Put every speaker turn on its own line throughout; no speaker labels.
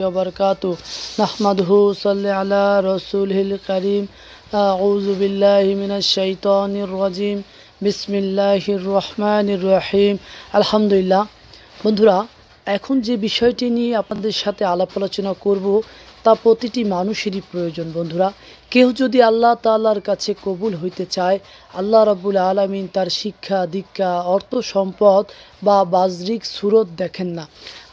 وبركاته نحمده صل على رسوله الكريم أعوذ بالله من الشيطان الرجيم بسم الله الرحمن الرحيم আলহামদুলিল্লাহ বন্ধুরা এখন যে বিষয়টি নিয়ে আপনাদের সাথে আলাপ আলোচনা করব তা প্রতিটি মানুষেরই প্রয়োজন বন্ধুরা কেউ যদি আল্লাহ তাআলার কাছে কবুল হইতে চায় আল্লাহ রাব্বুল আলামিন তার শিক্ষা দীক্ষা অর্থ সম্পদ বা বাজরিক সুরত দেখেন না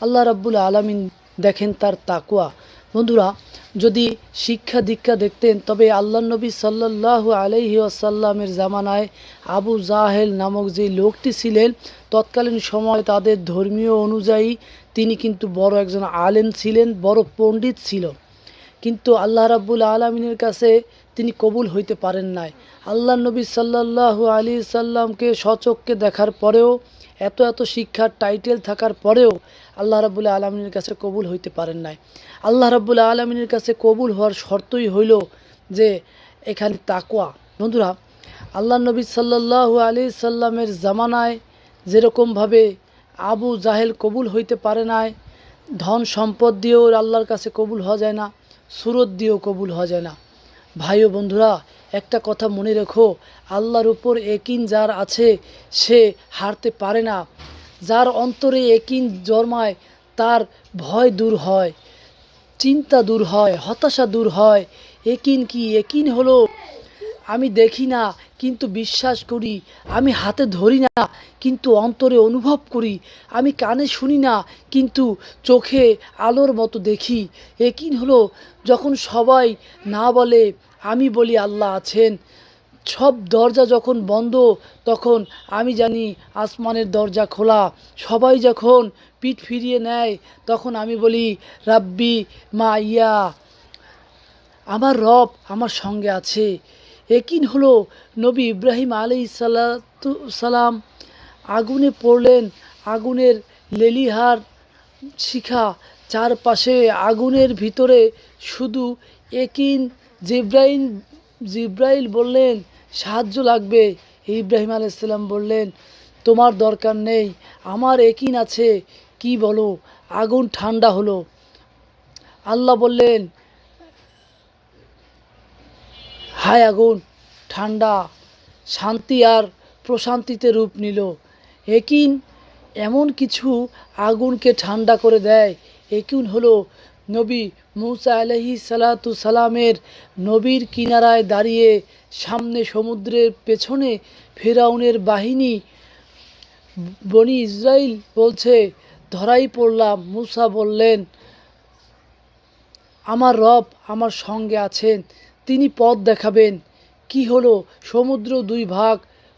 আল্লাহ রাব্বুল আলামিন দেখেন তার তাকুয়া বন্ধুরা, যদি শিক্ষা দীক্ষা দেখতেন, তবে আল্লাহ নবী সাল্লাহ আলহি আসাল্লামের জামানায় আবু জাহেল নামক যে লোকটি ছিলেন, তৎকালীন সময় তাদের ধর্মীয় অনুযায়ী তিনি কিন্তু বড় একজন আলেম ছিলেন, বড় পণ্ডিত ছিল। কিন্তু আল্লাহ রাব্বুল আলমিনের কাছে তিনি কবুল হইতে পারেন নাই। আল্লাহ নবী সাল্লাল্লাহু আলী সাল্লামকে সচক্ষে দেখার পরেও এত এত শিক্ষার টাইটেল থাকার পরেও আল্লাহ রাবুল্লাহ আলমিনের কাছে কবুল হইতে পারেন নাই। আল্লাহ রাবুল্লাহ আলমিনের কাছে কবুল হওয়ার শর্তই হইল যে এখানে তাকুয়া বন্ধুরা আল্লাহ নবী সাল্লাল্লাহু আলী সাল্লামের জামানায় যেরকমভাবে আবু জাহেল কবুল হইতে পারে নাই, ধন সম্পদ দিয়েও আল্লাহর কাছে কবুল হওয়া যায় না, সুরত দিয়েও কবুল হওয়া যায় না। ভাই ও বন্ধুরা, একটা কথা মনে রেখো আল্লাহর উপর একিন যার আছে, সে হারতে পারে না। যার অন্তরে একিন জন্মায়, তার ভয় দূর হয়, চিন্তা দূর হয়, হতাশা দূর হয়। একিন কি? একিন হলো, আমি দেখি না, কিন্তু বিশ্বাস করি। আমি হাতে ধরি না, কিন্তু অন্তরে অনুভব করি। আমি কানে শুনি না, কিন্তু চোখে আলোর মতো দেখি। একিন হলো, যখন সবাই না বলে, আমি বলি আল্লাহ আছেন সব দরজা যখন বন্ধ, তখন আমি জানি আসমানের দরজা খোলা। সবাই যখন পিঠ ফিরিয়ে নেয়, তখন আমি বলি, রাব্বি মা ইয়া, আমার রব আমার সঙ্গে আছে। একিন হলো নবী ইব্রাহিম আলি সালাম আগুনে পড়লেন। আগুনের লেলিহার শিখা চারপাশে আগুনের ভিতরে শুধু একিন জিব্রাইল জিব্রাইল বললেন সাহায্য লাগবে। ইব্রাহিম আলাইসাল্লাম বললেন, তোমার দরকার নেই, আমার একিন আছে। কি বলো? আগুন ঠান্ডা হলো। আল্লাহ বললেন, হায় আগুন, ঠান্ডা, শান্তি আর প্রশান্তিতে রূপ নিল। একিন এমন কিছু আগুনকে ঠান্ডা করে দেয়। একিন হলো নবী মুসা আলহি সালাতু সালামের নবীর কিনারায় দাঁড়িয়ে সামনে সমুদ্রের পেছনে ফেরাউনের বাহিনী বনি ইসরাইল বলছে, ধরাই পড়লাম। মুসা বললেন, আমার রব আমার সঙ্গে আছেন, তিনি পথ দেখাবেন। কি হলো? সমুদ্র দুই ভাগ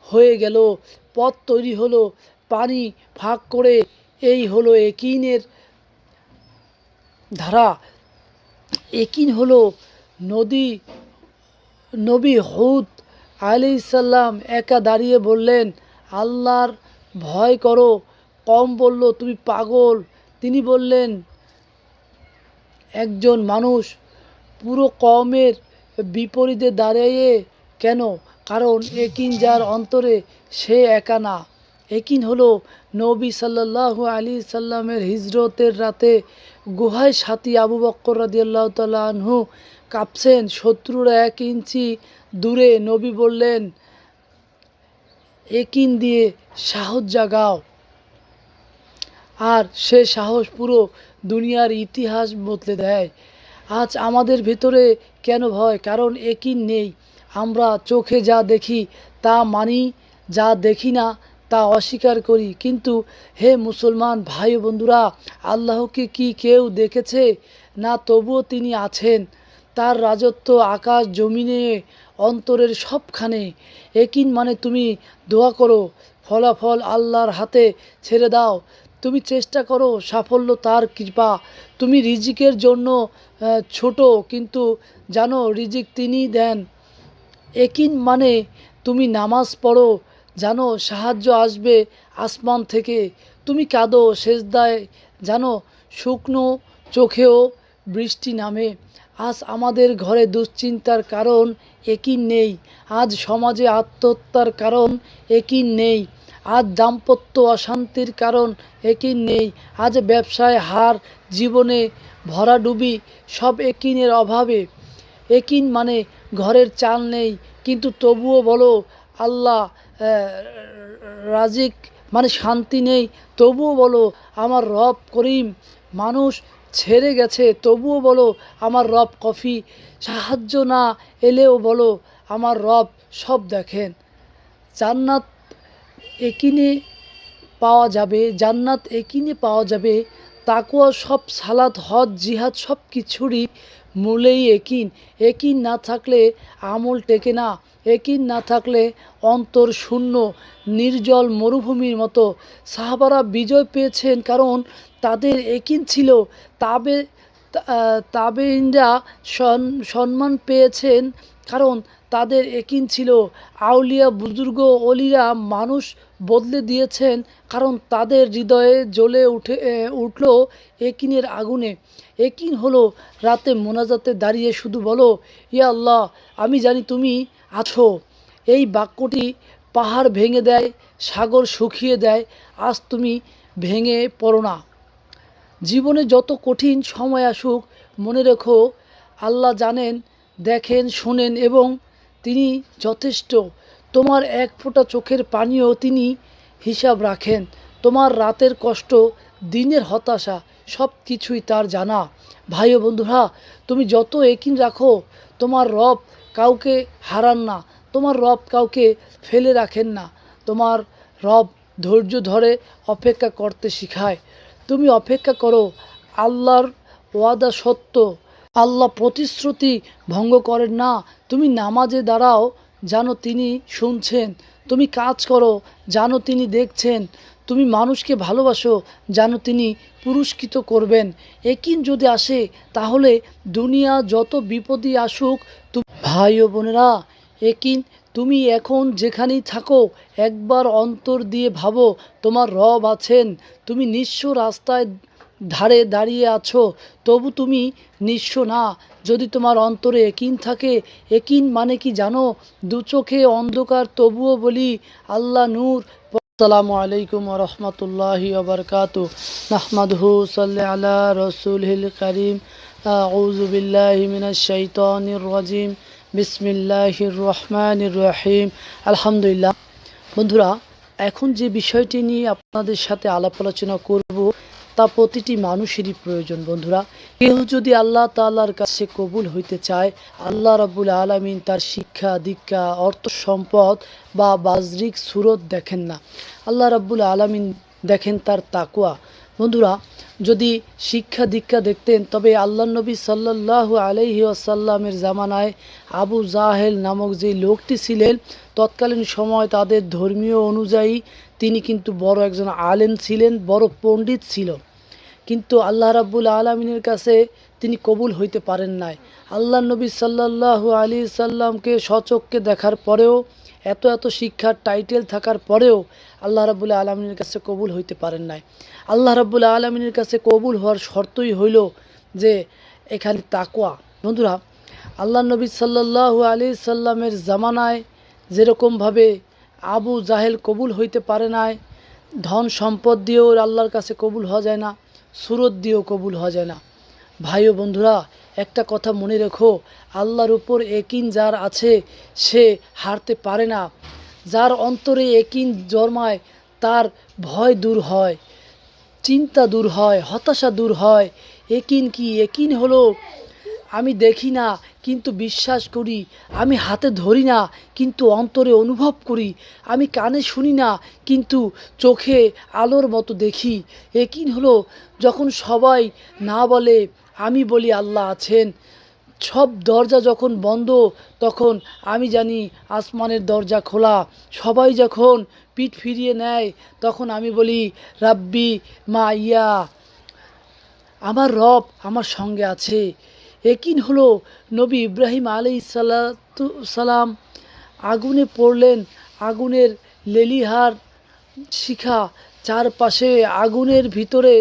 হয়ে গেল, পথ তৈরি হলো, পানি ভাগ করে এই হলো একিনের ধারা। একিন হলো নদী, নবী হুদ আলি সাল্লাম একা দাঁড়িয়ে বললেন, আল্লাহর ভয় করো। কম বলল, তুমি পাগল। তিনি বললেন, একজন মানুষ পুরো কমের বিপরীতে দাঁড়িয়ে কেন? কারণ একিন যার অন্তরে সে একা না। একিন হলো নবী সাল্লাল্লাহু আলী সাল্লামের হিজরতের রাতে গুহায় সাথী আবু বক্কর রাদিয়াল্লাহ তাল্লাহ কাঁপছেন, শত্রুরা এক ইঞ্চি দূরে, নবী বললেন, একিন দিয়ে সাহস জাগাও। আর সে সাহস পুরো দুনিয়ার ইতিহাস বদলে দেয়। আজ আমাদের ভেতরে কেন ভয়? কারণ একিন নেই। আমরা চোখে যা দেখি তা মানি, যা দেখি না তা অস্বীকার করি। কিন্তু হে মুসলমান ভাই বন্ধুরা, আল্লাহকে কি কেউ দেখেছে? না, তবুও তিনি আছেন। তার রাজত্ব আকাশ জমিনে, অন্তরের সবখানে। একিন মানে তুমি দোয়া করো, ফলাফল আল্লাহর হাতে ছেড়ে দাও। তুমি চেষ্টা করো, সাফল্য তার কৃপা। তুমি রিজিকের জন্য ছোট, কিন্তু জানো রিজিক তিনি দেন। একিন মানে তুমি নামাজ পড়ো জানো, সাহায্য আসবে আসমান থেকে। তুমি কাঁদো সেজদায়, জানো, শুকনো চোখেও বৃষ্টি নামে। আজ আমাদের ঘরে দুশ্চিন্তার কারণ একিন নেই। আজ সমাজে আত্মহত্যার কারণ একিন নেই। আজ দাম্পত্য অশান্তির কারণ একিন নেই। আজ ব্যবসায় হার, জীবনে ভরাডুবি সব একিনের অভাবে। একিন মানে ঘরের চাল নেই। কিন্তু তবুও বলো, আল্লাহ রাজিক মানে শান্তি নেই। তবুও বলো, আমার রব করিম মানুষ ছেড়ে গেছে। তবুও বলো, আমার রব কফি। সাহায্য না এলেও বলো, আমার রব সব দেখেন। জান্নাত একিনে পাওয়া যাবে, জান্নাত একিনে পাওয়া যাবে। তাকুয়া সব সালাত, হজ, জিহাদ সব কিছুরই মূলেই একিন। একিন না থাকলে আমল টেকে না। একিন না থাকলে অন্তর শূন্য, নির্জল মরুভূমির মতো। সাহাবারা বিজয় পেয়েছেন কারণ তাদের একিন ছিল। তাবে তাবেইনরা সম্মান পেয়েছেন কারণ তাদের একিন ছিল। আউলিয়া বুজুর্গ অলিরা মানুষ বদলে দিয়েছেন কারণ তাদের হৃদয়ে জ্বলে উঠে উঠল একিনের আগুনে। একিন হলো রাতে মোনাজাতে দাঁড়িয়ে শুধু বলো, ইয়া আল্লাহ, আমি জানি তুমি আছো। এই বাক্যটি পাহাড় ভেঙে দেয়, সাগর শুকিয়ে দেয়, আজ তুমি ভেঙে পড়ো না। জীবনে যত কঠিন সময় আসুক, মনে রেখো, আল্লাহ জানেন, দেখেন, শোনেন এবং তিনি যথেষ্ট। তোমার এক ফোঁটা চোখের পানিও তিনি হিসাব রাখেন। তোমার রাতের কষ্ট, দিনের হতাশা সব কিছুই তার জানা। ভাই বন্ধুরা, তুমি যত একিন রাখো, তোমার রব কাউকে হারান না। তোমার রব কাউকে ফেলে রাখেন না। তোমার রব ধৈর্য ধরে অপেক্ষা করতে শিখায়। তুমি অপেক্ষা করো, আল্লাহর ওয়াদা সত্য। আল্লাহ প্রতিশ্রুতি ভঙ্গ করেন না। তুমি নামাজে দাঁড়াও জানো তিনি শুনছেন। তুমি কাজ করো জানো তিনি দেখছেন। তুমি মানুষকে ভালোবাসো জানো তিনি পুরস্কৃত করবেন। একিন যদি আসে, তাহলে দুনিয়া যত বিপদই আসুক ভাই ও বোনেরা, একিন তুমি এখন যেখানেই থাকো, একবার অন্তর দিয়ে ভাবো তোমার রব আছেন। তুমি নিঃস্ব রাস্তায় ধারে দাঁড়িয়ে আছো, তবু তুমি নিঃস্ব না। যদি তোমার অন্তরে একিন থাকে, একিন মানে কি জানো? দু চোখে অন্ধকার, তবুও বলি, আল্লাহ নূর। আসসালামু আলাইকুম রহমতুল্লাহি ওবরকাত নাহমাদহু সাল্লি আলা রসুলহিল করিম। আউযু বিল্লাহি মিনাশ শাইতানির রাজিম বিসমিল্লাহির রহমানির রহিম। আলহামদুলিল্লাহ। বন্ধুরা, এখন যে বিষয়টি নিয়ে আপনাদের সাথে আলাপ আলোচনা করব, তা প্রতিটি মানুষেরই প্রয়োজন, বন্ধুরা। কেউ যদি আল্লাহ তাআলার কাছে কবুল হইতে চায়, আল্লাহ রাব্বুল আলামিন তার শিক্ষা, দীক্ষা, অর্থ সম্পদ বা বাজরিক সুরত দেখেন না। আল্লাহ রাব্বুল আলামিন দেখেন তার তাকুয়া বন্ধুরা, যদি শিক্ষা দীক্ষা দেখতেন, তবে আল্লাহ নবী সাল্লাল্লাহু আলাইহি আসাল্লামের জামানায় আবু জাহেল নামক যে লোকটি ছিলেন, তৎকালীন সময় তাদের ধর্মীয় অনুযায়ী তিনি কিন্তু বড় একজন আলেম ছিলেন, বড় পণ্ডিত ছিল। কিন্তু আল্লাহ রাব্বুল আলমিনের কাছে তিনি কবুল হইতে পারেন নাই। আল্লাহ নবী সাল্লাল্লাহু আলী সাল্লামকে সচক্ষে দেখার পরেও, এত এত শিক্ষার টাইটেল থাকার পরেও আল্লাহ রাবুল আলমিনের কাছে কবুল হইতে পারেন নাই। আল্লাহ রাবুল আলমিনের কাছে কবুল হওয়ার শর্তই হইল যে এখানে তাকোয়া বন্ধুরা, আল্লাহ নবী সাল্লাল্লাহু আলী সাল্লামের জামানায় যেরকমভাবে আবু জাহেল কবুল হইতে পারে নাই, ধন সম্পদ দিয়েও আল্লাহর কাছে কবুল হওয়া যায় না, সুরত দিয়েও কবুল হওয়া যায় না। ভাই ও বন্ধুরা, একটা কথা মনে রেখো, আল্লাহর উপর একিন যার আছে, সে হারতে পারে না। যার অন্তরে একিন জন্মায়, তার ভয় দূর হয়, চিন্তা দূর হয়, হতাশা দূর হয়। একিন কি? একিন হলো, আমি দেখি না, কিন্তু বিশ্বাস করি। আমি হাতে ধরি না, কিন্তু অন্তরে অনুভব করি। আমি কানে শুনি না, কিন্তু চোখে আলোর মতো দেখি। একিন হলো, যখন সবাই না বলে, আমি বলি আল্লাহ আছেন। সব দরজা যখন বন্ধ, তখন আমি জানি আসমানের দরজা খোলা। সবাই যখন পিঠ ফিরিয়ে নেয়, তখন আমি বলি, রাব্বি মা ইয়া, আমার রব আমার সঙ্গে আছে। একিন হলো নবী ইব্রাহিম আলি সালাম আগুনে পড়লেন। আগুনের লেলিহার শিখা চারপাশে আগুনের ভিতরে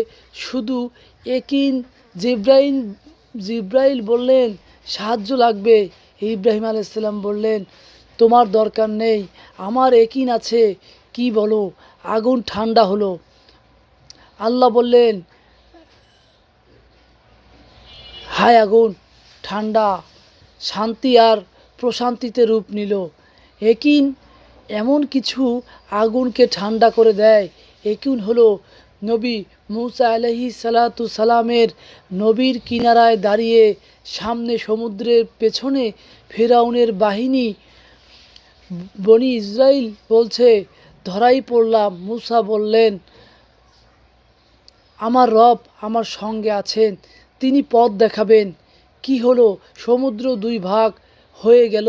শুধু একিন জিব্রাইল জিব্রাইল বললেন সাহায্য লাগবে। ইব্রাহিম আলাইসাল্লাম বললেন, তোমার দরকার নেই, আমার একিন আছে। কি বলো? আগুন ঠান্ডা হলো। আল্লাহ বললেন, হায় আগুন, ঠান্ডা, শান্তি আর প্রশান্তিতে রূপ নিল। একিন এমন কিছু আগুনকে ঠান্ডা করে দেয়। একিন হলো নবী মুসা আলহি সালাতু সালামের নবীর কিনারায় দাঁড়িয়ে সামনে সমুদ্রের পেছনে ফেরাউনের বাহিনী বনি ইসরাইল বলছে, ধরাই পড়লাম। মুসা বললেন, আমার রব আমার সঙ্গে আছেন, তিনি পথ দেখাবেন। কি হলো? সমুদ্র দুই ভাগ হয়ে গেল,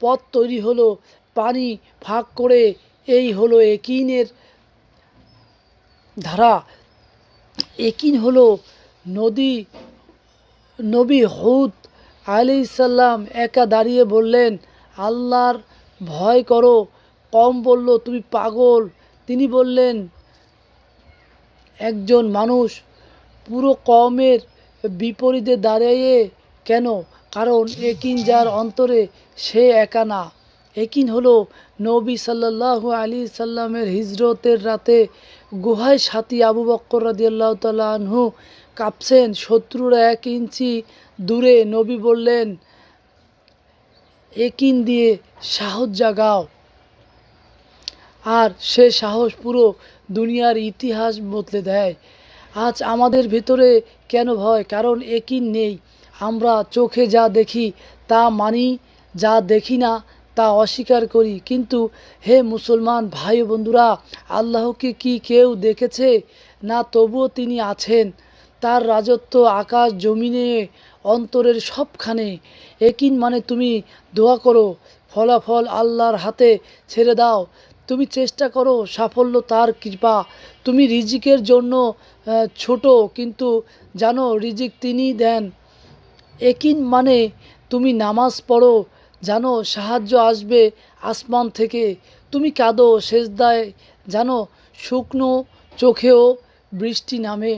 পথ তৈরি হলো, পানি ভাগ করে এই হলো একিনের ধারা। একিন হলো নদী, নবী হুদ আলি সাল্লাম একা দাঁড়িয়ে বললেন, আল্লাহর ভয় করো। কম বলল, তুমি পাগল। তিনি বললেন, একজন মানুষ পুরো কমের বিপরীতে দাঁড়িয়ে কেন? কারণ একিন যার অন্তরে সে একা না। একিন হলো নবী সাল্লাল্লাহু আলী সাল্লামের হিজরতের রাতে গুহায় সাথী আবু বক্কর রাদিয়াল্লাহু তাআলা আনহু কাঁপছেন, শত্রুরা এক ইঞ্চি দূরে, নবী বললেন, একিন দিয়ে সাহস জাগাও। আর সে সাহস পুরো দুনিয়ার ইতিহাস বদলে দেয়। আজ আমাদের ভেতরে কেন ভয়? কারণ একিন নেই। আমরা চোখে যা দেখি তা মানি, যা দেখি না তা অস্বীকার করি। কিন্তু হে মুসলমান ভাই বন্ধুরা, আল্লাহকে কি কেউ দেখেছে? না, তবুও তিনি আছেন। তার রাজত্ব আকাশ জমিনে, অন্তরের সবখানে। একিন মানে তুমি দোয়া করো, ফলাফল আল্লাহর হাতে ছেড়ে দাও। তুমি চেষ্টা করো, সাফল্য তার কৃপা। তুমি রিজিকের জন্য ছোট, কিন্তু জানো রিজিক তিনি দেন। একিন মানে তুমি নামাজ পড়ো জানো, সাহায্য আসবে আসমান থেকে। তুমি কাঁদো সেজদায়, জানো, শুকনো চোখেও বৃষ্টি নামে।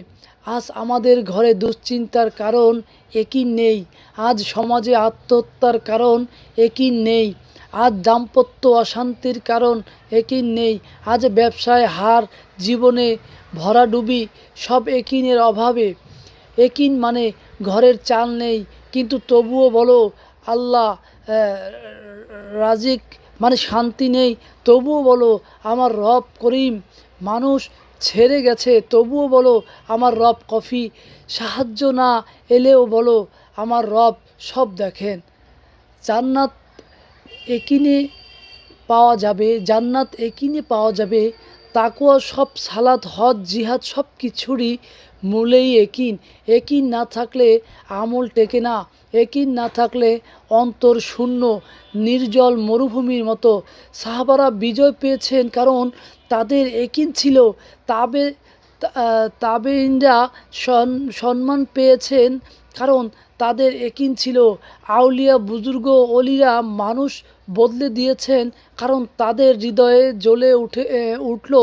আজ আমাদের ঘরে দুশ্চিন্তার কারণ একই নেই। আজ সমাজে আত্মহত্যার কারণ একিন নেই। আজ দাম্পত্য অশান্তির কারণ একিন নেই। আজ ব্যবসায় হার, জীবনে ভরাডুবি সব একিনের অভাবে। একিন মানে ঘরের চাল নেই, কিন্তু তবুও বলো, আল্লাহ রাজিক মানে শান্তি নেই। তবুও বলো, আমার রব করিম মানুষ ছেড়ে গেছে। তবুও বলো, আমার রব কফি। সাহায্য না এলেও বলো, আমার রব সব দেখেন। জান্নাত একিনে পাওয়া যাবে, জান্নাত একিনে পাওয়া যাবে। তাকুয়া সব সালাত, হজ, জিহাদ সব কিছুরই মূলেই একিন একিন না থাকলে আমল টেকে না একিন না থাকলে অন্তর শূন্য, নির্জল মরুভূমির মতো। সাহাবারা বিজয় পেয়েছেন কারণ তাদের একিন ছিল। তাবে তাবেইনরা সম্মান পেয়েছেন কারণ তাদের একিন ছিল। আউলিয়া বুজুর্গ, অলিরা মানুষ বদলে দিয়েছেন, কারণ তাদের হৃদয়ে জ্বলে উঠে উঠল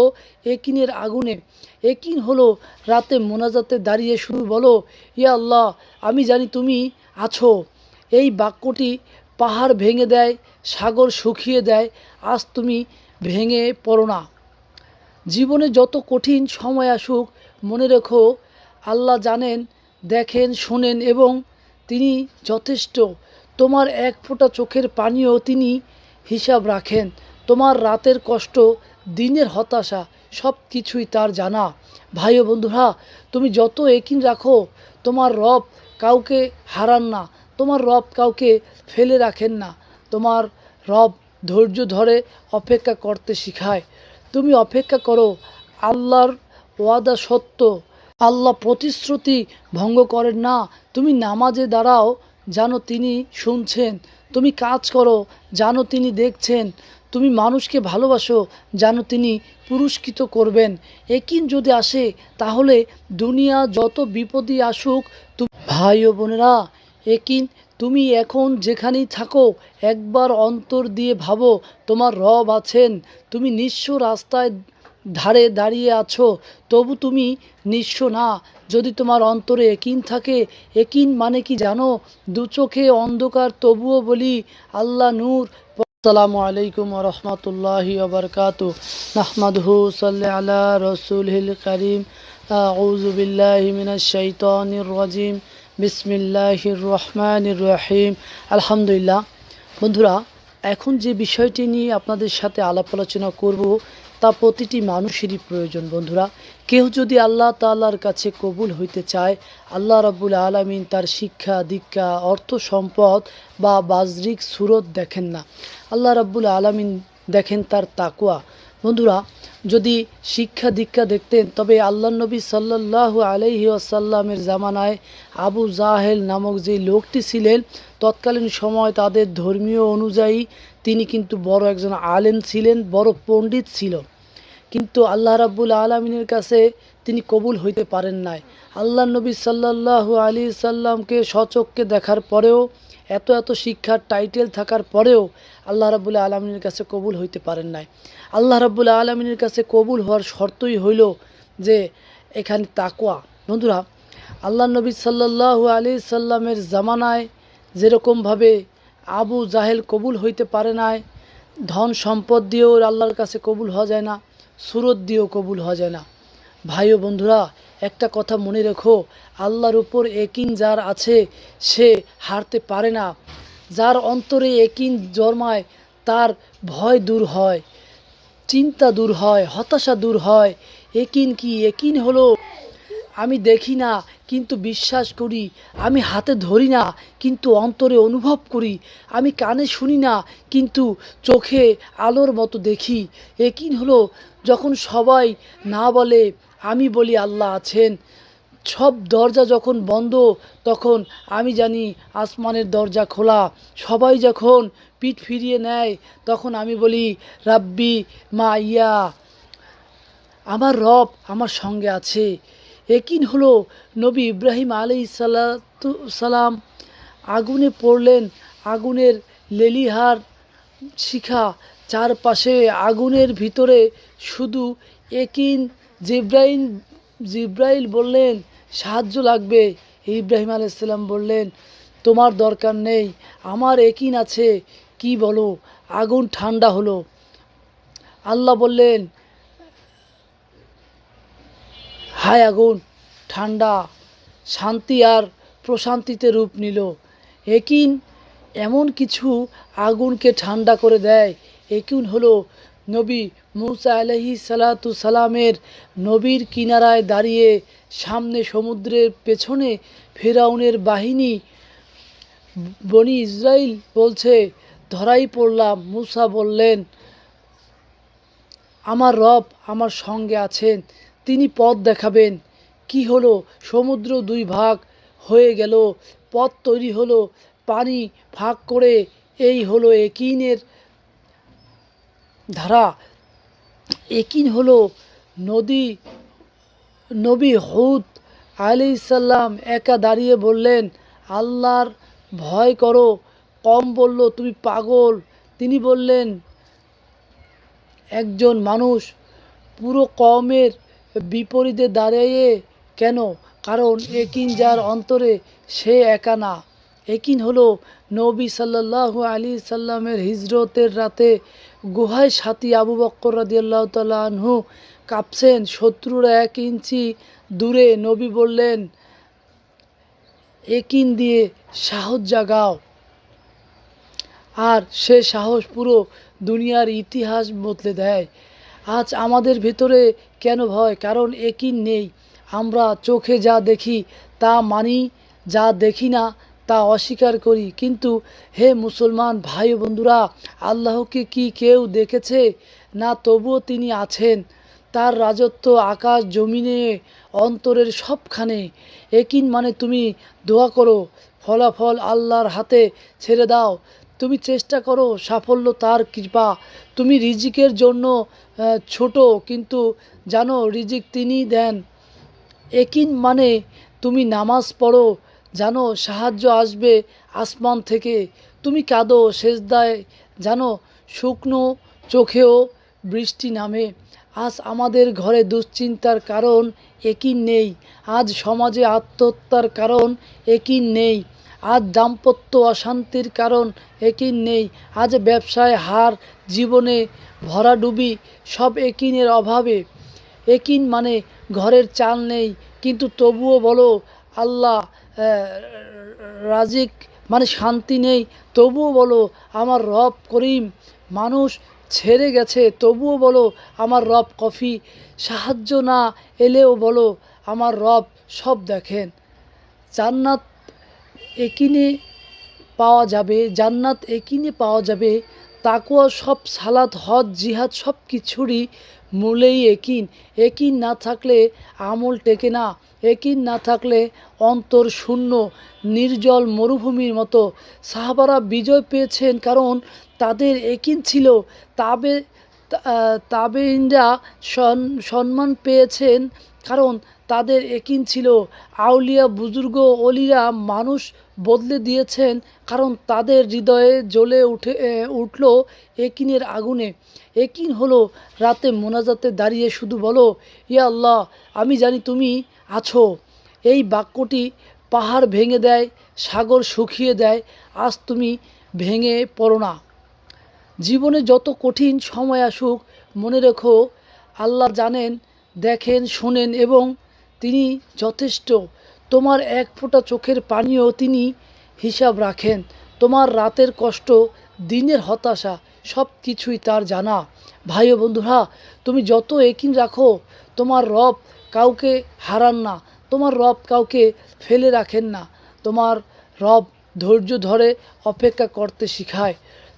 একিনের আগুনে। একিন হলো রাতে মোনাজাতে দাঁড়িয়ে শুধু বলো, ইয়া আল্লাহ, আমি জানি তুমি আছো। এই বাক্যটি পাহাড় ভেঙে দেয়, সাগর শুকিয়ে দেয়, আজ তুমি ভেঙে পড়ো না। জীবনে যত কঠিন সময় আসুক, মনে রেখো, আল্লাহ জানেন, দেখেন, শোনেন এবং তিনি যথেষ্ট। তোমার এক ফোঁটা চোখের পানিও তিনি হিসাব রাখেন। তোমার রাতের কষ্ট, দিনের হতাশা সব কিছুই তার জানা। ভাই ও বন্ধুরা, তুমি যত একিন রাখো, তোমার রব কাউকে হারান না, তোমার রব কাউকে ফেলে রাখেন না। তোমার রব ধৈর্য ধরে অপেক্ষা করতে শিখায়। তুমি অপেক্ষা করো, আল্লাহর ওয়াদা সত্য। আল্লাহ প্রতিশ্রুতি ভঙ্গ করেন না। তুমি নামাজে দাঁড়াও জানো তিনি শুনছেন। তুমি কাজ করো, জানো তিনি দেখছেন। তুমি মানুষকে ভালোবাসো, জানো তিনি পুরস্কৃত করবেন। একিন যদি আসে, তাহলে দুনিয়া যত বিপদই আসুক ভাই ও বোনেরা একিন তুমি এখন যেখানেই থাকো, একবার অন্তর দিয়ে ভাবো, তোমার রব আছেন। তুমি নিঃস্ব রাস্তায় ধারে দাঁড়িয়ে আছো, তবু তুমি নিঃস্ব না। যদি তোমার অন্তরে একিন থাকে, একিন মানে কি জানো? দু চোখে অন্ধকার, তবুও বলি, আল্লাহ নূর। আসসালামু আলাইকুম রহমতুল্লাহি ওবরকাতু নাহমাদহু সাল্লি আলা রসুলহিল করিম। আউযু বিল্লাহি মিনাশ শাইতানির রাজিম। বিসমিল্লাহির রহমানির রহিম। আলহামদুলিল্লাহ। বন্ধুরা, এখন যে বিষয়টি নিয়ে আপনাদের সাথে আলাপ আলোচনা করব তা প্রতিটি মানুষেরই প্রয়োজন, বন্ধুরা। কেউ যদি আল্লাহ তাআলার কাছে কবুল হইতে চায়, আল্লাহ রাব্বুল আলামিন তার শিক্ষা, দীক্ষা, অর্থ সম্পদ বা বাজরিক সুরত দেখেন না। আল্লাহ রাব্বুল আলামিন দেখেন তার তাকুয়া বন্ধুরা, যদি শিক্ষা, দীক্ষা দেখতেন, তবে আল্লাহ নবী সাল্লাহ আলহি আসাল্লামের জামানায় আবু জাহেল নামক যে লোকটি ছিলেন, তৎকালীন সময় তাদের ধর্মীয় অনুযায়ী তিনি কিন্তু বড় একজন আলেম ছিলেন, বড় পণ্ডিত ছিল। কিন্তু আল্লাহ রাব্বুল আলমিনের কাছে তিনি কবুল হইতে পারেন নাই। আল্লাহ নবী সাল্লাহ আলী সাল্লামকে সচক্ষে দেখার পরেও, এত এত শিক্ষার টাইটেল থাকার পরেও আল্লাহ রাবুল আলমিনের কাছে কবুল হইতে পারেন নাই। আল্লাহ রাবুল আলমিনের কাছে কবুল হওয়ার শর্তই হইল যে, এখানে তাকোয়া বন্ধুরা, আল্লাহ নবী সাল্লাহ আলী সাল্লামের জামানায় যেরকমভাবে আবু জাহেল কবুল হইতে পারে নাই, ধন সম্পদ দিয়েও আল্লাহর কাছে কবুল হওয়া যায় না। সুরত দিয়েও কবুল হওয়া যায় না। ভাই ও বন্ধুরা, একটা কথা মনে রেখো, আল্লাহর উপর একিন যার আছে, সে হারতে পারে না। যার অন্তরে একিন জন্মায়, তার ভয় দূর হয়, চিন্তা দূর হয়, হতাশা দূর হয় একিন কি একিন হলো? আমি দেখি না, কিন্তু বিশ্বাস করি, আমি হাতে ধরি না, কিন্তু অন্তরে অনুভব করি, আমি কানে শুনি না, কিন্তু চোখে আলোর মতো দেখি একিন হলো যখন সবাই না বলে, আমি বলি আল্লাহ আছেন, সব দরজা যখন বন্ধ, তখন আমি জানি আসমানের দরজা খোলা। সবাই যখন পিঠ ফিরিয়ে নেয়, তখন আমি বলি, রাব্বি মা ইয়া, আমার রব আমার সঙ্গে আছে। একিন হলো নবী ইব্রাহিম আলি সালাম আগুনে পড়লেন, আগুনের লেলিহার শিখা চারপাশে আগুনের ভিতরে শুধু একিন, জিব্রাইল জিব্রাইল বললেন, সাহায্য লাগবে। ইব্রাহিম আলাইসাল্লাম বললেন, তোমার দরকার নেই, আমার একিন আছে, কি বলো? আগুন ঠান্ডা হলো। আল্লাহ বললেন, হায় আগুন, ঠান্ডা, শান্তি আর প্রশান্তিতে রূপ নিল। একিন এমন কিছু আগুনকে ঠান্ডা করে দেয় একিন হলো নবী মুসা আলহি সালাতু সালামের নবীর কিনারায় দাঁড়িয়ে সামনে সমুদ্রের পেছনে ফেরাউনের বাহিনী বনি ইসরাইল বলছে, ধরাই পড়লাম। মুসা বললেন, আমার রব আমার সঙ্গে আছেন, তিনি পথ দেখাবেন। কি হলো? সমুদ্র দুই ভাগ হয়ে গেল, পথ তৈরি হলো, পানি ভাগ করে, এই হলো একিনের ধারা একিন হলো নদী, নবী হুদ আলি সাল্লাম একা দাঁড়িয়ে বললেন, আল্লাহর ভয় করো, কম বলল, তুমি পাগল। তিনি বললেন, একজন মানুষ পুরো কমের বিপরীতে দাঁড়িয়ে কেন? কারণ একিন যার অন্তরে সে একা না। একিন হলো নবী সাল্লাহ আলী সাল্লামের হিজরতের রাতে গুহায় সাথী আবু বক্কর রাদিয়াল্লাহ তাল্লাহ আনহু কাঁপছেন। শত্রুরা এক ইঞ্চি দূরে নবী বললেন, একিন দিয়ে সাহস জাগাও। আর সে সাহস পুরো দুনিয়ার ইতিহাস বদলে দেয়। আজ আমাদের ভেতরে কেন ভয়? কারণ একিন নেই। আমরা চোখে যা দেখি তা মানি, যা দেখি না তা অস্বীকার করি। কিন্তু হে মুসলমান ভাই বন্ধুরা, আল্লাহকে কি কেউ দেখেছে? না, তবুও তিনি আছেন। তার রাজত্ব আকাশ জমিনে, অন্তরের সবখানে। একিন মানে তুমি দোয়া করো, ফলাফল আল্লাহর হাতে ছেড়ে দাও। তুমি চেষ্টা করো, সাফল্য তার কৃপা। তুমি রিজিকের জন্য ছোট, কিন্তু জানো রিজিক তিনি দেন। একিন মানে তুমি নামাজ পড়ো জানো, সাহায্য আসবে আসমান থেকে। তুমি কাঁদো সেজদায়, জানো, শুকনো চোখেও বৃষ্টি নামে। আজ আমাদের ঘরে দুশ্চিন্তার কারণ একিন নেই। আজ সমাজে আত্মহত্যার কারণ একিন নেই। আজ দাম্পত্য অশান্তির কারণ একিন নেই। আজ ব্যবসায় হার, জীবনে ভরাডুবি সব একিনের অভাবে। একিন মানে ঘরের চাল নেই, কিন্তু তবুও বলো, আল্লাহ রাজিক মানে শান্তি নেই। তবুও বলো, আমার রব করিম মানুষ ছেড়ে গেছে। তবুও বলো, আমার রব কফি। সাহায্য না এলেও বলো, আমার রব সব দেখেন। জান্নাত একিনে পাওয়া যাবে, জান্নাত একিনে পাওয়া যাবে। তাকুয়া সব সালাত, হজ, জিহাদ সব কিছুরই মূলেই একিন। একিন না থাকলে আমল টেকে না। একিন না থাকলে অন্তর শূন্য, নির্জল মরুভূমির মতো। সাহাবারা বিজয় পেয়েছেন কারণ তাদের একিন ছিল। তাবে তাবেইনরা সম্মান পেয়েছেন কারণ তাদের একিন ছিল। আউলিয়া বুজুর্গ অলিরা মানুষ বদলে দিয়েছেন কারণ তাদের হৃদয়ে জ্বলে উঠে উঠল একিনের আগুনে। একিন হলো রাতে মোনাজাতে দাঁড়িয়ে শুধু বলো ইয়া আল্লাহ, আমি জানি তুমি আছো। এই বাক্যটি পাহাড় ভেঙে দেয়, সাগর শুকিয়ে দেয়, আজ তুমি ভেঙে পড়ো না। জীবনে যত কঠিন সময় আসুক, মনে রেখো, আল্লাহ জানেন, দেখেন, শোনেন এবং তিনি যথেষ্ট। তোমার এক ফোঁটা চোখের পানিও তিনি হিসাব রাখেন। তোমার রাতের কষ্ট, দিনের হতাশা, সব কিছুই তার জানা। ভাই বন্ধুরা, তুমি যত একিন রাখো, তোমার রব কাউকে হারান না। তোমার রব কাউকে ফেলে রাখেন না। তোমার রব ধৈর্য ধরে অপেক্ষা করতে শিখায়।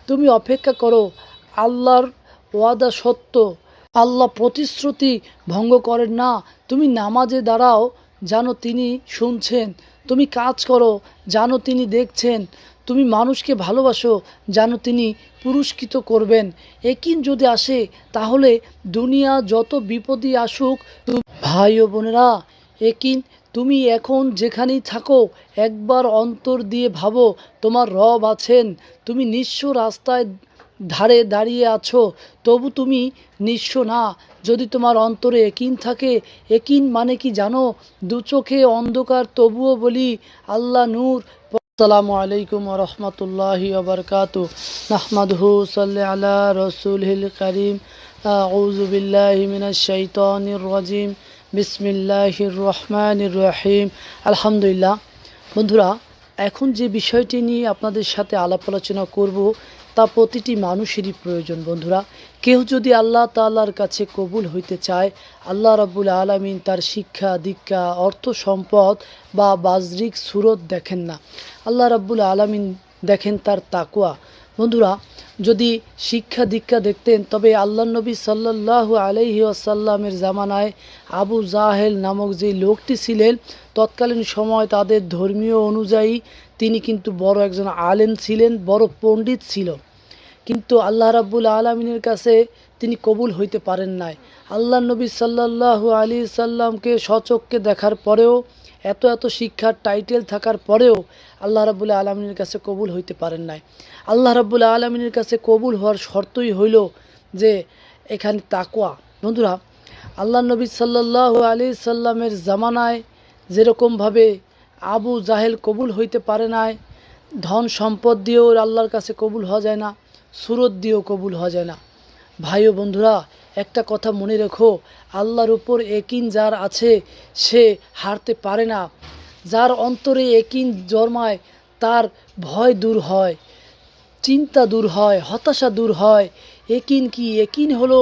তুমি অপেক্ষা করো, আল্লাহর ওয়াদা সত্য। আল্লাহ প্রতিশ্রুতি ভঙ্গ করেন না। তুমি নামাজে দাঁড়াও জানো তিনি শুনছেন। তুমি কাজ করো জানো তিনি দেখছেন। তুমি মানুষকে ভালোবাসো, জানো তিনি পুরস্কৃত করবেন। একিন যদি আসে, তাহলে দুনিয়া যত বিপদই আসুক ভাই ও বোনেরা একিন তুমি এখন যেখানেই থাকো, একবার অন্তর দিয়ে ভাবো, তোমার রব আছেন। তুমি নিঃস্ব রাস্তায় ধারে দাঁড়িয়ে আছো, তবু তুমি নিঃস্ব না। যদি তোমার অন্তরে একিন থাকে একিন মানে কি জানো? দু চোখে অন্ধকার, তবুও বলি, আল্লাহ নূর আসসালামু আলাইকুম রহমতুল্লাহি নাহমাদহু সাল্লি আলা রসুলহিল করিম। من الشيطان মিনাশ শাইতানির রাজিম। বিসমিল্লাহির রহমানির রহিম। আলহামদুলিল্লাহ। বন্ধুরা, এখন যে বিষয়টি নিয়ে আপনাদের সাথে আলাপ আলোচনা করব তা প্রতিটি মানুষেরই প্রয়োজন, বন্ধুরা। কেউ যদি আল্লাহ তাল্লার কাছে কবুল হইতে চায়, আল্লাহ রাবুল আলমিন তার শিক্ষা, দীক্ষা, অর্থ সম্পদ বা বাজরিক সুরত দেখেন না। আল্লাহ রাব্বুল আলমিন দেখেন তার তাকুয়া বন্ধুরা, যদি শিক্ষা, দীক্ষা দেখতেন, তবে আল্লাহ নবী সাল্লাহ আলহি আসাল্লামের জামানায় আবু জাহেল নামক যে লোকটি ছিলেন, তৎকালীন সময় তাদের ধর্মীয় অনুযায়ী তিনি কিন্তু বড় একজন আলেম ছিলেন, বড় পণ্ডিত ছিল। কিন্তু আল্লাহ রাব্বুল আলমিনের কাছে তিনি কবুল হইতে পারেন নাই। আল্লাহ নবী সাল্লাহু আলী সাল্লামকে সচককে দেখার পরেও, এত এত শিক্ষার টাইটেল থাকার পরেও আল্লাহ রাবুল্লাহ আলমিনের কাছে কবুল হইতে পারেন নাই। আল্লাহ রাবুল্লাহ আলমিনের কাছে কবুল হওয়ার শর্তই হইল যে, এখানে তাকুয়া বন্ধুরা, আল্লাহ নবী সাল্লাহ আলী সাল্লামের জামানায় যেরকমভাবে আবু জাহেল কবুল হইতে পারে নাই, ধন সম্পদ দিয়েও আল্লাহর কাছে কবুল হওয়া যায় না, সুরত দিয়েও কবুল হওয়া যায় না। ভাই ও বন্ধুরা, একটা কথা মনে রেখো, আল্লাহর উপর একিন যার আছে, সে হারতে পারে না। যার অন্তরে একিন জন্মায়, তার ভয় দূর হয়, চিন্তা দূর হয়, হতাশা দূর হয়। একিন কি? একিন হলো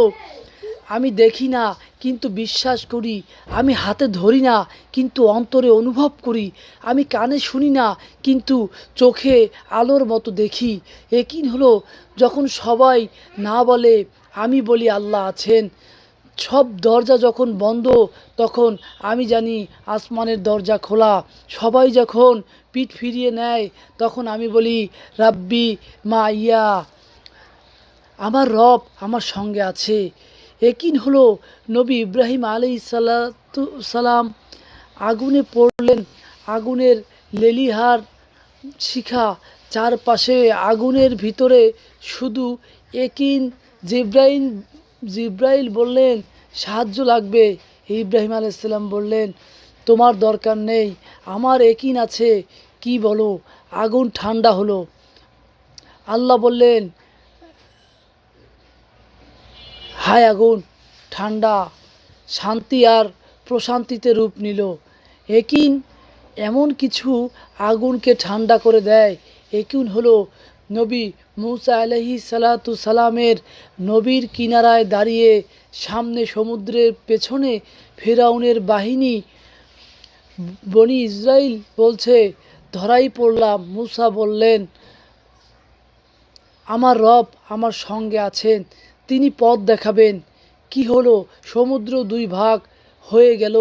আমি দেখি না, কিন্তু বিশ্বাস করি। আমি হাতে ধরি না, কিন্তু অন্তরে অনুভব করি। আমি কানে শুনি না, কিন্তু চোখে আলোর মতো দেখি। একিন হলো যখন সবাই না বলে, আমি বলি আল্লাহ আছেন। সব দরজা যখন বন্ধ, তখন আমি জানি আসমানের দরজা খোলা। সবাই যখন পিঠ ফিরিয়ে নেয়, তখন আমি বলি, রাব্বি মা ইয়া, আমার রব আমার সঙ্গে আছে। একিন হলো নবী ইব্রাহিম আলি সালাম আগুনে পড়লেন। আগুনের লেলিহার শিখা চারপাশে আগুনের ভিতরে শুধু একিন। জিব্রাইল জিব্রাইল বললেন, সাহায্য লাগবে। ইব্রাহিম আলাইসাল্লাম বললেন, তোমার দরকার নেই, আমার একিন আছে, কি বলো? আগুন ঠান্ডা হলো। আল্লাহ বললেন হায় আগুন ঠান্ডা, শান্তি আর প্রশান্তিতে রূপ নিল। একিন এমন কিছু আগুনকে ঠান্ডা করে দেয়। একুন হলো নবী মুসা আলহি সালাতু সালামের নবীর কিনারায় দাঁড়িয়ে সামনে সমুদ্রের পেছনে ফেরাউনের বাহিনী বনি ইসরাইল বলছে, ধরাই পড়লাম। মুসা বললেন, আমার রব আমার সঙ্গে আছেন। তিনি পথ দেখাবেন। কি হলো? সমুদ্র দুই ভাগ হয়ে গেল।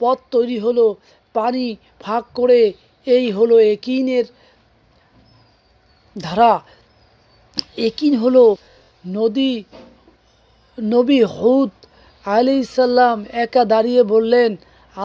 পথ তৈরি হলো। পানি ভাগ করে এই হলো একিনের ধারা। একিন হলো নদী, নবী হুদ আলি সাল্লাম একা দাঁড়িয়ে বললেন